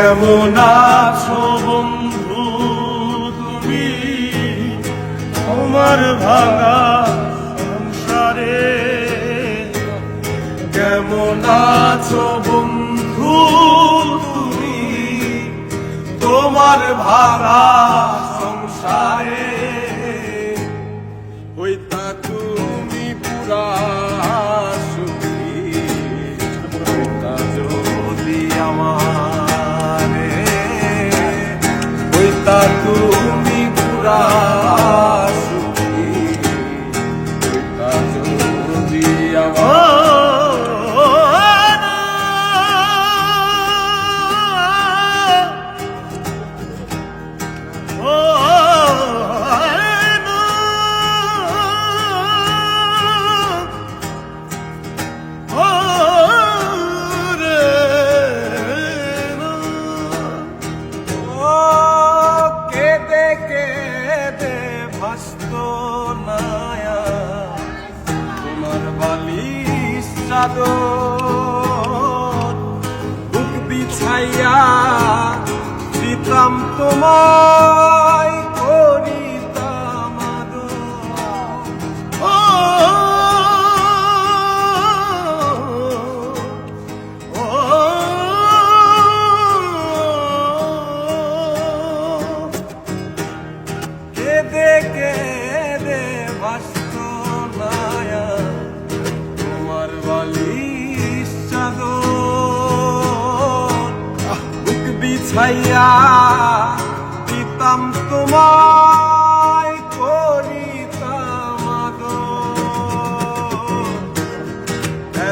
কেমন আছো বন্ধু তুমি? তোমার ভাঙা সংসারে কেমন আছো বন্ধু তুমি? তোমার ভাঙা সংসারে হইতা তুমি ভাস্ত নায়া। তোমার বালিশ চাদর বুক বিছাইয়া দিতাম তোমায় বুক বিছাইয়া দিতাম তোমায় করিতাম।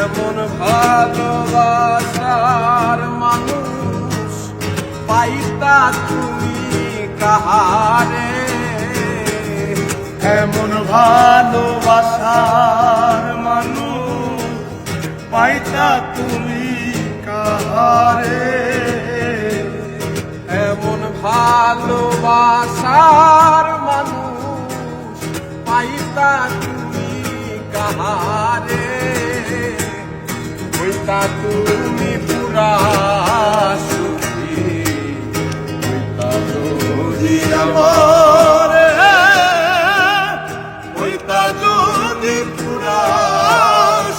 এমন ভালোবাসার মানুষ পাইতা তুমি কাহারে এমন ভালোবাসার মানুষ পাইতা তুমি কাহারে ভালোবাসার মানুষ পাইতা তুমি কাহারে? হইতা তুমি পুরা সুখী? হইতা যদি আমার?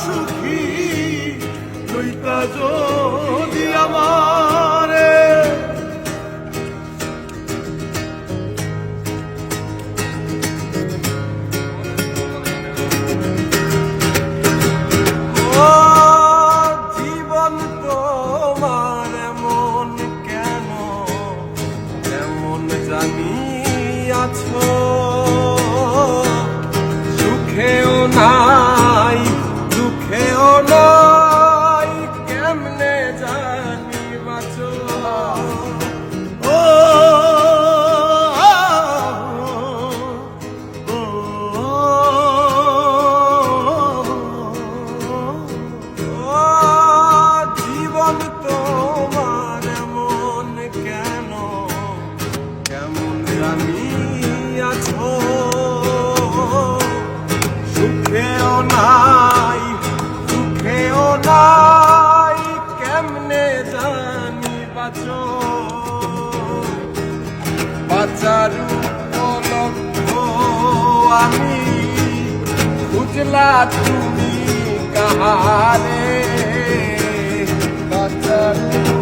সুখী? যদি আমারে? আছো। সুখেও নাই বাঁচারু লক্ষ্য আমি। বুঝলা তুমি কাহারে? বাঁচারু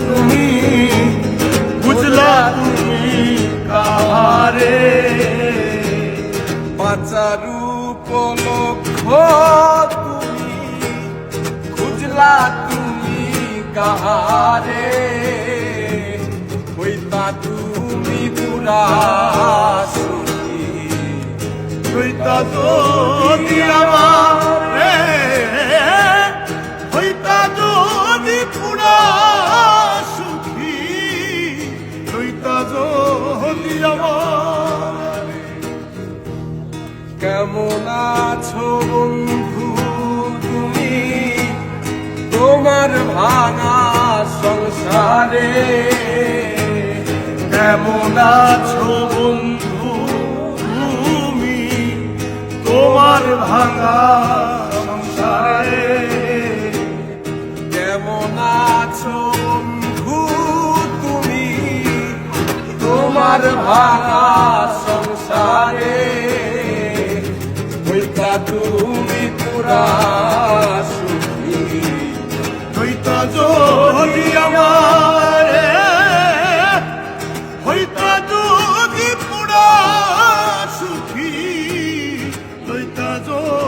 তুমি বুঝলা তুমি কাহারে? বাঁচারু লক্ষ্য তুমি। খুঁজলা তুমি কাহারে? হইতা তুমি পুরা সুখী? হইতা যদি আমারে হইতা যদি পুরা সুখী? হইতা যদি আমার। কেমন আছো বন্ধু তুমি? তোমার ভাঙা সংসারে কেমন আছো বন্ধু? তুমি তোমার ভাঙা সংসারে কেমন আছো বন্ধু? তুমি তোমার ভাঙা সংসারে হইতা তুমি পুরা সুখী। হইতা যদি আমার 做。